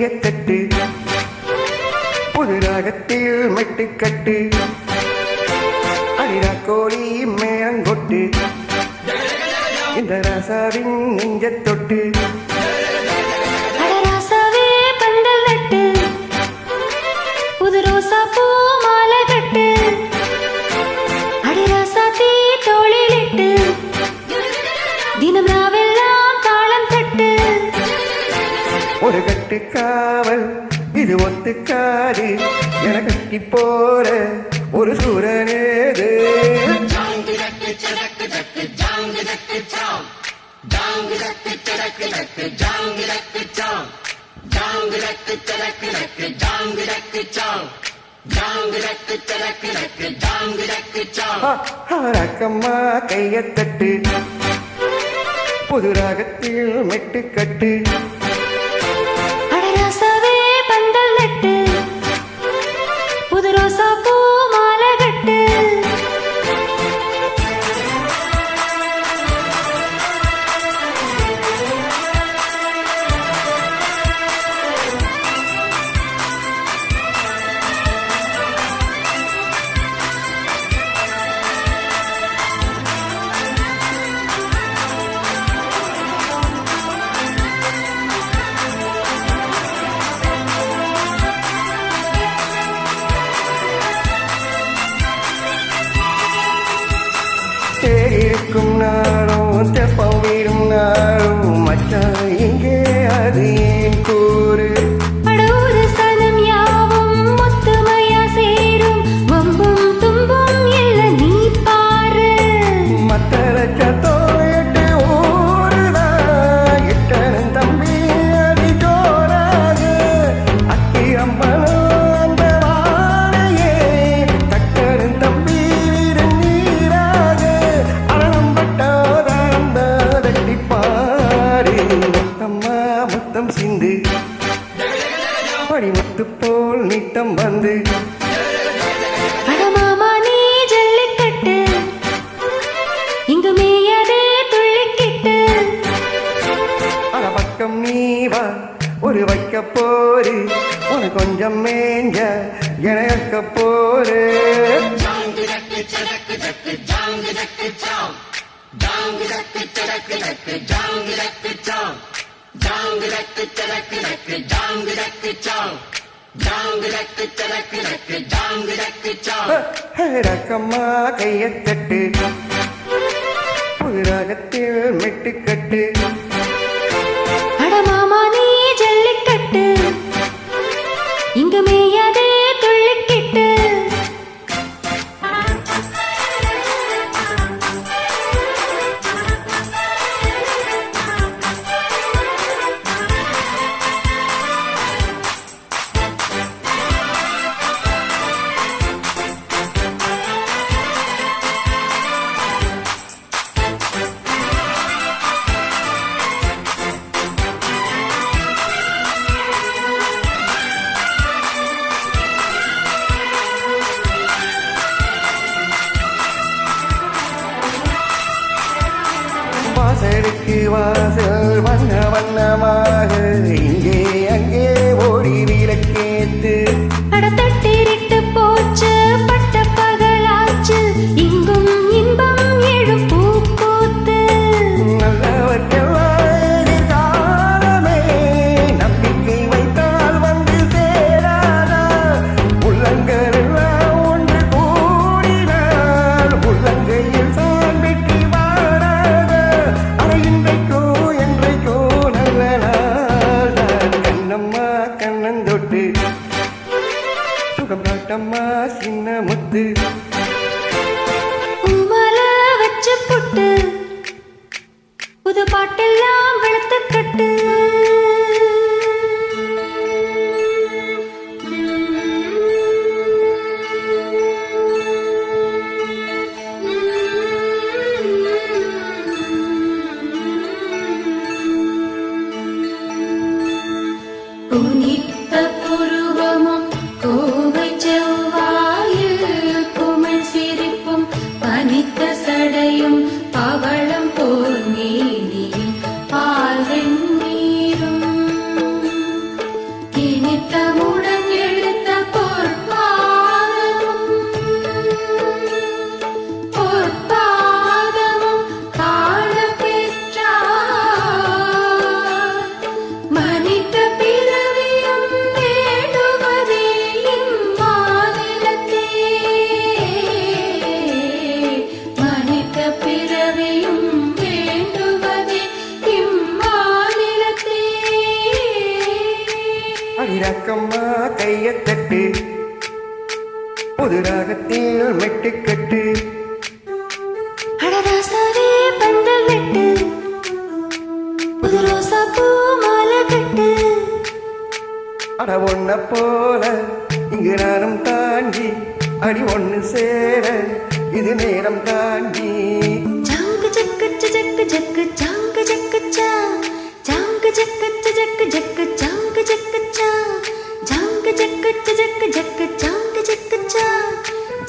கையை தட்டு புது ராகத்தில் மெட்டுக்கட்டு அரிரா கோழி மேலங்கொட்டு. இந்த ராசாவின் நெஞ்ச தொட்டு ஒரு கட்டு காவல் இது ஒத்துக்காது. என கட்டி போற ஒரு சூரனேது ரக்கம்மா கைய தட்டு. புது ராகத்தில் மெட்டுக்கட்டு இருக்கும் நாளும் தெப்பம் வீடும் நாளும் படிமுத்து போல் நித்தம் வந்து. அடமாமா நீ ஜல்லிக்கட்டு. இங்கு மேயதே துள்ளிக்கிட்டு. அட பக்கம் நீ வா ஒரு வைக்க போரு உனக்கு கொஞ்சம் மேஞ்ச இணையக்க போரு ரக்கம்மா கைய தட்டு புதுராகத்தில் மெட்டுக்கட்டு வாசலுக்கு வாசல் வண்ண வண்ணமாக இங்கே முகம் சின்ன முத்து. வச்ச புட்டு புது பாட்டெல்லாம் அடிரக்கம்மா கைய தட்டு புது ராகத்தில் மெட்டுக்கட்டு. அடராசாரே பந்தல் நட்டு புது ரோசா பூ மாலை கட்டு அட ஒன்ன போல அடி ஒன்று சேர இது நேரம் தாண்டி. ஜக்கு ஜக்கு ஜக்கு ஜா ஜாங்கு ஜக்கு ஜக்கு ஜக்கு ஜாங்கு ஜக்கு ஜா ஜாங்கு ஜக்கு ஜக்கு ஜக்கு ஜாங்கு ஜக்கு ஜா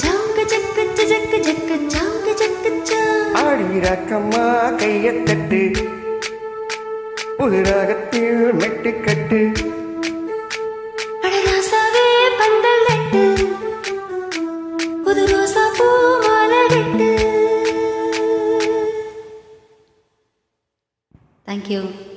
ஜாங்கு ஜக்கு ஜக்கு ஜக்கு ஜாங்கு ஜக்கு ஜா ஆடி கையத்தட்டு புது ராகத்தில் மெட்டுக்கட்டு கட்டு தேங்க்யூ